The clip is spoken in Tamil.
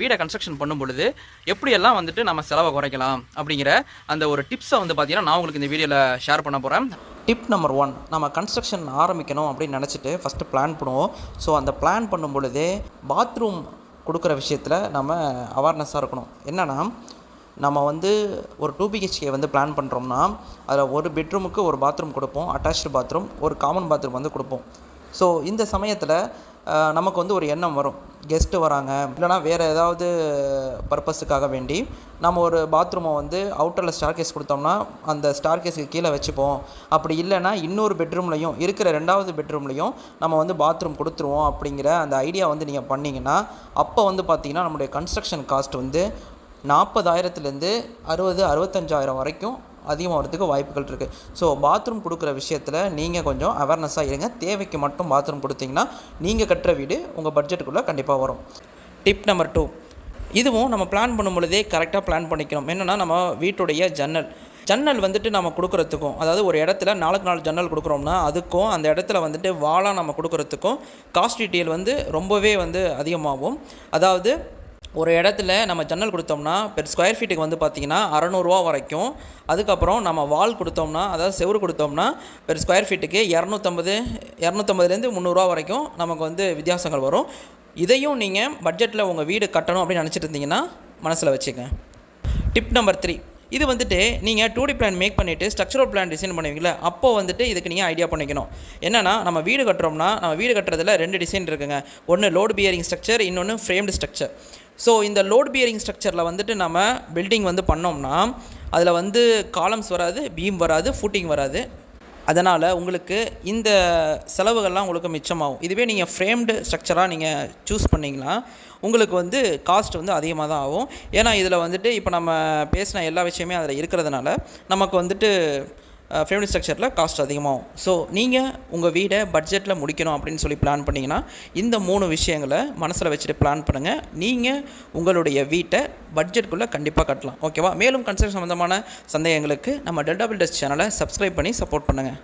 வீடை கன்ஸ்ட்ரக்ஷன் பண்ணும் பொழுது எப்படியெல்லாம் வந்துட்டு நம்ம செலவை குறைக்கலாம் அப்படிங்கிற அந்த ஒரு டிப்ஸை வந்து பார்த்தீங்கன்னா நான் உங்களுக்கு இந்த வீடியோவில் ஷேர் பண்ண போகிறேன் டிப் நம்பர் ஒன் நம்ம கன்ஸ்ட்ரக்ஷன் ஆரம்பிக்கணும் அப்படின்னு நினச்சிட்டு ஃபஸ்ட்டு பிளான் பண்ணுவோம் ஸோ அந்த பிளான் பண்ணும் பொழுதே பாத்ரூம் கொடுக்குற விஷயத்தில் நம்ம அவேர்னஸாக இருக்கணும். என்னென்னா நம்ம வந்து ஒரு டூ பிஹெச்கே வந்து பிளான் பண்ணுறோம்னா அதில் ஒரு பெட்ரூமுக்கு ஒரு பாத்ரூம் கொடுப்போம் அட்டாச்சு பாத்ரூம் ஒரு காமன் பாத்ரூம் வந்து கொடுப்போம். ஸோ இந்த சமயத்தில் நமக்கு வந்து ஒரு எண்ணம் வரும். கெஸ்ட்டு வராங்க. இல்லைனா வேறு ஏதாவது பர்பஸுக்காக வேண்டி நம்ம ஒரு பாத்ரூமை வந்து அவுட்டரில் ஸ்டார் கேஸ் கொடுத்தோம்னா அந்த ஸ்டார் கேஸுக்கு கீழே வச்சுப்போம். அப்படி இல்லைன்னா இன்னொரு பெட்ரூம்லையும் இருக்கிற ரெண்டாவது பெட்ரூம்லையும் நம்ம வந்து பாத்ரூம் கொடுத்துருவோம் அப்படிங்கிற அந்த ஐடியா வந்து நீங்கள் பண்ணிங்கன்னா அப்போ வந்து பார்த்திங்கன்னா நம்மளுடைய கன்ஸ்ட்ரக்ஷன் காஸ்ட் வந்து நாற்பதாயிரத்துலேருந்து அறுபது அறுபத்தஞ்சாயிரம் வரைக்கும் அதிகமாகிறதுக்கு வாய்ப்புகள் இருக்குது ஸோ பாத்ரூம் கொடுக்குற விஷயத்தில் நீங்கள் கொஞ்சம் அவேர்னஸாக இருங்க. தேவைக்கு மட்டும் பாத்ரூம் கொடுத்தீங்கன்னா நீங்கள் கட்டுற வீடு உங்கள் பட்ஜெட்டுக்குள்ளே கண்டிப்பாக வரும். டிப் நம்பர் டூ இதுவும் நம்ம பிளான் பண்ணும் பொழுதே கரெக்டாக பிளான் பண்ணிக்கணும். என்னென்னா நம்ம வீட்டுடைய ஜன்னல். ஜன்னல் வந்துட்டு நம்ம கொடுக்குறதுக்கும் அதாவது ஒரு இடத்துல நாளுக்கு நாலு ஜன்னல் கொடுக்குறோம்னா அதுக்கும் அந்த இடத்துல வந்துட்டு வாழாக நம்ம கொடுக்குறதுக்கும் காஸ்ட் டீட்டெயில் வந்து ரொம்பவே வந்து அதிகமாகும். அதாவது ஒரு இடத்துல நம்ம ஜன்னல் கொடுத்தோம்னா பெர் ஸ்கொயர் ஃபீட்டுக்கு வந்து பார்த்திங்கன்னா அறநூறுவா வரைக்கும். அதுக்கப்புறம் நம்ம வால் கொடுத்தோம்னா அதாவது செவுரு கொடுத்தோம்னா பெர் ஸ்கொயர் ஃபீட்டுக்கு இரநூத்தம்பது இரநூத்தம்பதுலேருந்து முந்நூறுரூவா வரைக்கும் நமக்கு வந்து வித்தியாசங்கள் வரும். இதையும் நீங்கள் பட்ஜெட்டில் உங்கள் வீடு கட்டணும் அப்படின்னு நினச்சிட்டு இருந்தீங்கன்னா மனசில் வச்சுக்கங்க டிப் நம்பர் த்ரீ இது வந்துட்டு நீங்கள் டூ டி பிளான் மேக் பண்ணிவிட்டு ஸ்ட்ரக்சரல் பிளான் டிசைன் பண்ணுவீங்களா அப்போ வந்துட்டு இதுக்கு நீங்கள் ஐடியா பண்ணிக்கணும். என்னென்னா நம்ம வீடு கட்டுறோம்னா நம்ம வீடு கட்டுறதுல ரெண்டு டிசைன் இருக்குங்க. ஒன்று லோடு பியரிங் ஸ்ட்ரக்சர் இன்னொன்று ஃப்ரேம்டு ஸ்ட்ரக்சர் ஸோ இந்த லோட் பியரிங் ஸ்ட்ரக்சரில் வந்துட்டு நம்ம பில்டிங் வந்து பண்ணோம்னா அதில் வந்து காலம்ஸ் வராது பீம் வராது ஃபூட்டிங் வராது. அதனால் உங்களுக்கு இந்த செலவுகள்லாம் உங்களுக்கு மிச்சமாகும். இதுவே நீங்கள் ஃப்ரேம்டு ஸ்ட்ரக்சராக நீங்கள் சூஸ் பண்ணிங்கன்னா உங்களுக்கு வந்து காஸ்ட் வந்து அதிகமாக தான் ஆகும். ஏன்னா இதில் வந்துட்டு இப்போ நம்ம பேசின எல்லா விஷயமே அதில் இருக்கிறதுனால நமக்கு வந்துட்டு ஃபேமிலி ஸ்ட்ரக்சரில் காஸ்ட் அதிகமாகும். ஸோ நீங்கள் உங்கள் வீடை பட்ஜெட்டில் முடிக்கணும் அப்படின்னு சொல்லி பிளான் பண்ணிங்கன்னா இந்த மூணு விஷயங்களை மனசில் வச்சுட்டு பிளான் பண்ணுங்கள் நீங்கள் உங்களுடைய வீட்டை பட்ஜெட்குள்ளே கண்டிப்பாக கட்டலாம். ஓகேவா மேலும் கன்ஸ்ட்ரக்ஷன் சம்மந்தமான சந்தேகங்களுக்கு நம்ம டெல்டபிள் டெஸ்ட் சேனலை சப்ஸ்கிரைப் பண்ணி சப்போர்ட் பண்ணுங்கள்